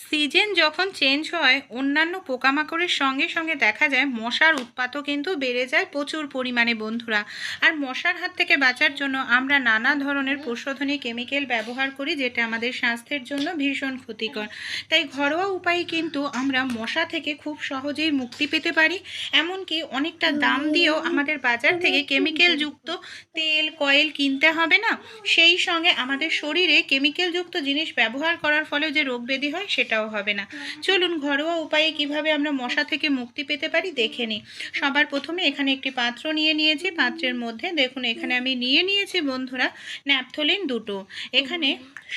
Season যখন change হয়, অন্যান্য পোকামাকড়ের সঙ্গে সঙ্গে দেখা যায় মশার উৎপাতও কিন্তু বেড়ে যায় প্রচুর পরিমাণে, বন্ধুরা। আর মশার হাত থেকে বাঁচার জন্য আমরা নানা ধরনের প্রশোধনী কেমিক্যাল ব্যবহার করি যেটা আমাদের স্বাস্থ্যের জন্য ভীষণ ক্ষতিকর। তাই ঘরোয়া উপায়ে কিন্তু আমরা মশা থেকে খুব সহজেই মুক্তি পেতে পারি। এমনকি অনেকটা দাম দিয়েও আমাদের বাজার থেকে কেমিক্যালযুক্ত তেল, কয়েল কিনতে হবে না। সেই সঙ্গে আমাদের শরীরে কেমিক্যালযুক্ত জিনিস ব্যবহার করার ফলে যে রোগ ব্যাধি হয় সেটাও হবে না। চলুন ঘরোয়া উপায়ে কীভাবে আমরা মশা থেকে মুক্তি পেতে পারি দেখে নিই। সবার প্রথমে এখানে একটি পাত্র নিয়ে নিয়েছি। পাত্রের মধ্যে দেখুন এখানে আমি নিয়ে নিয়েছি বন্ধুরা ন্যাপথলিন দুটো। এখানে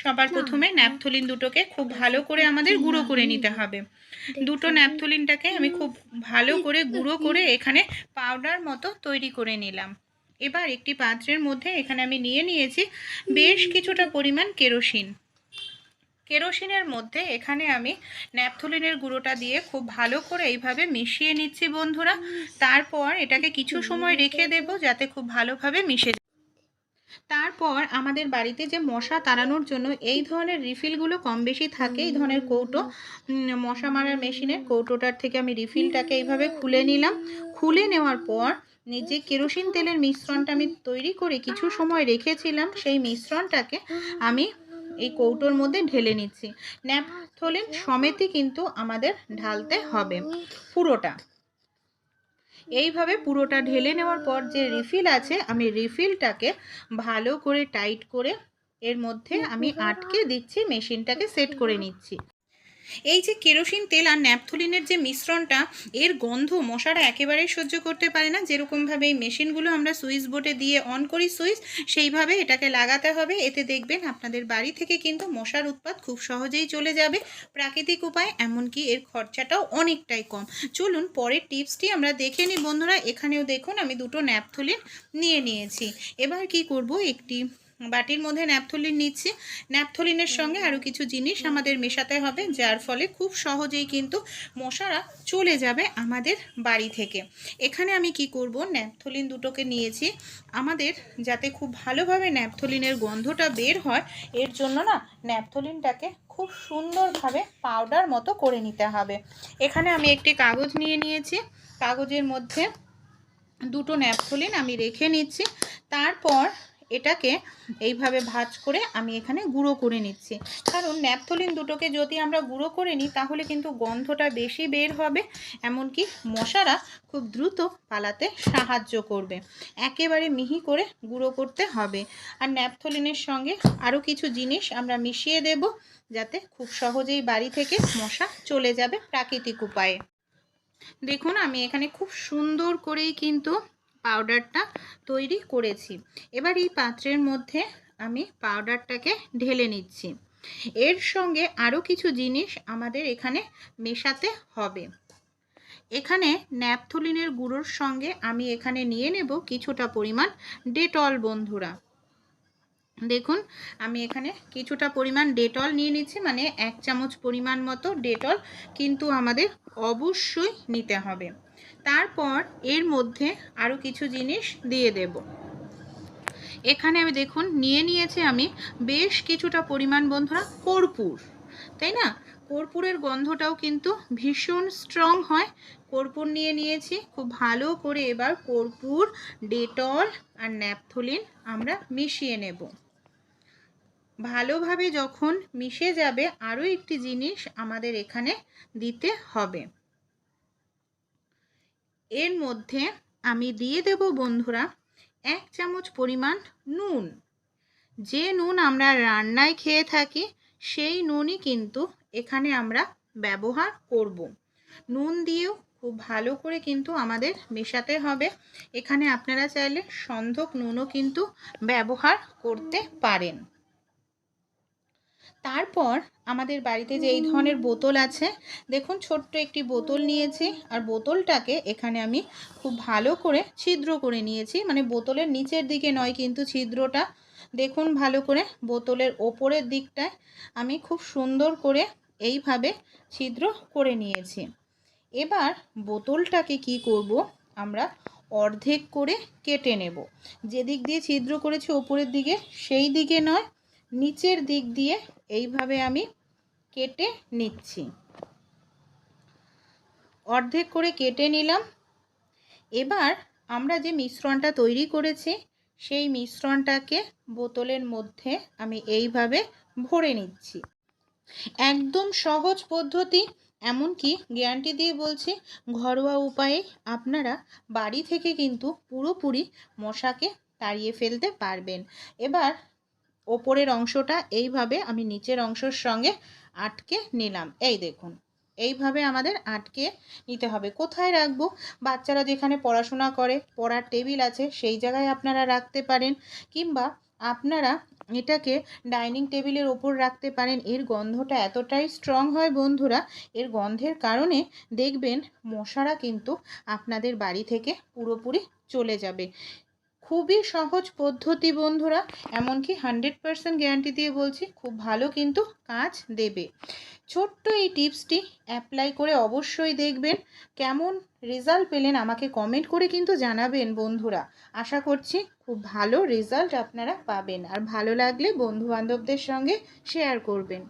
সবার প্রথমে ন্যাপথলিন দুটোকে খুব ভালো করে আমাদের গুঁড়ো করে নিতে হবে। দুটো ন্যাপথলিনটাকে আমি খুব ভালো করে গুঁড়ো করে এখানে পাউডার মতো তৈরি করে নিলাম। এবার একটি পাত্রের মধ্যে এখানে আমি নিয়ে নিয়েছি বেশ কিছুটা পরিমাণ কেরোসিন। কেরোসিনের মধ্যে এখানে আমি ন্যাপথলিনের গুঁড়োটা দিয়ে খুব ভালো করে এইভাবে মিশিয়ে নিচ্ছি বন্ধুরা। তারপর এটাকে কিছু সময় রেখে দেব যাতে খুব ভালোভাবে মিশে তারপর আমাদের বাড়িতে যে মশা তাড়ানোর জন্য এই ধরনের রিফিলগুলো কম বেশি থাকে, এই ধরনের কৌটো মশা মারার মেশিনের কৌটোটার থেকে আমি রিফিলটাকে এইভাবে খুলে নিলাম। খুলে নেওয়ার পর যে কেরোসিন তেলের মিশ্রণটা আমি তৈরি করে কিছু সময় রেখেছিলাম, সেই মিশ্রণটাকে আমি এই কৌটোর মধ্যে ঢেলে নিচ্ছি। ন্যাপথলিন সমেতই কিন্তু আমাদের ঢালতে হবে পুরোটা। এইভাবে পুরোটা ঢেলে নেওয়ার পর যে রিফিল আছে আমি রিফিলটাকে ভালো করে টাইট করে এর মধ্যে আমি আটকে দিচ্ছি মেশিনটাকে সেট করে নিচ্ছি। এই যে কেরোসিন তেল আর ন্যাপথলিনের যে মিশ্রণটা, এর গন্ধ মশারা একেবারেই সহ্য করতে পারে না। যেরকমভাবে এই মেশিনগুলো আমরা সুইচ বোর্ডে দিয়ে অন করি সুইচ, সেইভাবে এটাকে লাগাতে হবে। এতে দেখবেন আপনাদের বাড়ি থেকে কিন্তু মশার উৎপাত খুব সহজেই চলে যাবে। প্রাকৃতিক উপায়, এমনকি এর খরচাটাও অনেকটাই কম। চলুন পরের টিপসটি আমরা দেখে নিই। বন্ধুরা, এখানেও দেখুন, আমি দুটো ন্যাপথলিন নিয়ে নিয়েছি। এবার কি করব? একটি বাটির মধ্যে ন্যাপথলিন নিচ্ছি। ন্যাপথলিনের সঙ্গে আরও কিছু জিনিস আমাদের মেশাতে হবে যার ফলে খুব সহজেই কিন্তু মশারা চলে যাবে আমাদের বাড়ি থেকে। এখানে আমি কি করব? ন্যাপথলিন দুটোকে নিয়েছি। আমাদের যাতে খুব ভালোভাবে ন্যাপথলিনের গন্ধটা বের হয় এর জন্য না ন্যাপথলিনটাকে খুব সুন্দরভাবে পাউডার মতো করে নিতে হবে। এখানে আমি একটি কাগজ নিয়ে নিয়েছি। কাগজের মধ্যে দুটো ন্যাপথলিন আমি রেখে নিচ্ছি। তারপর এটাকে এইভাবে ভাজ করে আমি এখানে গুঁড়ো করে নিচ্ছি। কারণ ন্যাপথলিন দুটোকে যদি আমরা গুঁড়ো করে নিই, তাহলে কিন্তু গন্ধটা বেশি বের হবে, এমনকি মশারা খুব দ্রুত পালাতে সাহায্য করবে। একেবারে মিহি করে গুঁড়ো করতে হবে। আর ন্যাপথলিনের সঙ্গে আরও কিছু জিনিস আমরা মিশিয়ে দেব, যাতে খুব সহজেই বাড়ি থেকে মশা চলে যাবে প্রাকৃতিক উপায়ে। দেখুন, আমি এখানে খুব সুন্দর করেই কিন্তু পাউডারটা তৈরি করেছি। এবার এই পাত্রের মধ্যে আমি পাউডারটাকে ঢেলে নিচ্ছি। এর সঙ্গে আরও কিছু জিনিস আমাদের এখানে মেশাতে হবে। এখানে ন্যাপথলিনের গুঁড়োর সঙ্গে আমি এখানে নিয়ে নেব কিছুটা পরিমাণ ডেটল, বন্ধুরা। দেখুন, আমি এখানে কিছুটা পরিমাণ ডেটল নিয়ে নিচ্ছি মানে এক চামচ পরিমাণ মতো ডেটল কিন্তু আমাদের অবশ্যই নিতে হবে। তারপর এর মধ্যে আরও কিছু জিনিস দিয়ে দেব। এখানে আমি দেখুন, নিয়ে নিয়েছি আমি বেশ কিছুটা পরিমাণ বন্ধুরা কর্পূর, তাই না? কর্পূরের গন্ধটাও কিন্তু ভীষণ স্ট্রং হয়। কর্পূর নিয়ে নিয়েছি, খুব ভালো করে এবার কর্পূর, ডেটল আর ন্যাপথলিন আমরা মিশিয়ে নেব। ভালোভাবে যখন মিশে যাবে, আরও একটি জিনিস আমাদের এখানে দিতে হবে। এর মধ্যে আমি দিয়ে দেব বন্ধুরা এক চামচ পরিমাণ নুন। যে নুন আমরা রান্নায় খেয়ে থাকি, সেই নুনই কিন্তু এখানে আমরা ব্যবহার করব। নুন দিয়েও খুব ভালো করে কিন্তু আমাদের মেশাতে হবে। এখানে আপনারা চাইলে সন্ধক নুনও কিন্তু ব্যবহার করতে পারেন। তারপর আমাদের বাড়িতে যে এই ধরনের বোতল আছে দেখুন ছোট্ট একটি বোতল নিয়েছি আর বোতলটাকে এখানে আমি খুব ভালো করে ছিদ্র করে নিয়েছি। মানে বোতলের নিচের দিকে নয় কিন্তু ছিদ্রটা দেখুন ভালো করে বোতলের ওপরের দিকটায় আমি খুব সুন্দর করে এইভাবে ছিদ্র করে নিয়েছি। এবার বোতলটাকে কি করব আমরা অর্ধেক করে কেটে নেব। যেদিক দিয়ে ছিদ্র করেছি ওপরের দিকে সেই দিকে নয় নিচের দিক দিয়ে এইভাবে আমি কেটে নিচ্ছি। অর্ধেক করে কেটে নিলাম। এবার আমরা যে মিশ্রণটা তৈরি করেছি, সেই মিশ্রণটাকে বোতলের মধ্যে আমি এইভাবে ভরে নিচ্ছি। একদম সহজ পদ্ধতি, এমনকি গ্যারান্টি দিয়ে বলছি, ঘরোয়া উপায়ে আপনারা বাড়ি থেকে কিন্তু পুরোপুরি মশাকে তাড়িয়ে ফেলতে পারবেন। এবার ওপরের অংশটা এইভাবে আমি নিচের অংশের সঙ্গে আটকে নিলাম। এই দেখুন, এইভাবে আমাদের আটকে নিতে হবে। কোথায় রাখব? বাচ্চারা যেখানে পড়াশোনা করে, পড়ার টেবিল আছে, সেই জায়গায় আপনারা রাখতে পারেন। কিংবা আপনারা এটাকে ডাইনিং টেবিলের ওপর রাখতে পারেন। এর গন্ধটা এতটাই স্ট্রং হয় বন্ধুরা, এর গন্ধের কারণে দেখবেন মশারা কিন্তু আপনাদের বাড়ি থেকে পুরোপুরি চলে যাবে। খুবই সহজ পদ্ধতি বন্ধুরা, এমনকি হান্ড্রেড পারসেন্ট গ্যারান্টি দিয়ে বলছি, খুব ভালো কিন্তু কাজ দেবে। ছোট্ট এই টিপসটি অ্যাপ্লাই করে অবশ্যই দেখবেন, কেমন রেজাল্ট পেলেন আমাকে কমেন্ট করে কিন্তু জানাবেন বন্ধুরা। আশা করছি খুব ভালো রেজাল্ট আপনারা পাবেন, আর ভালো লাগলে বন্ধু বান্ধবদের সঙ্গে শেয়ার করবেন।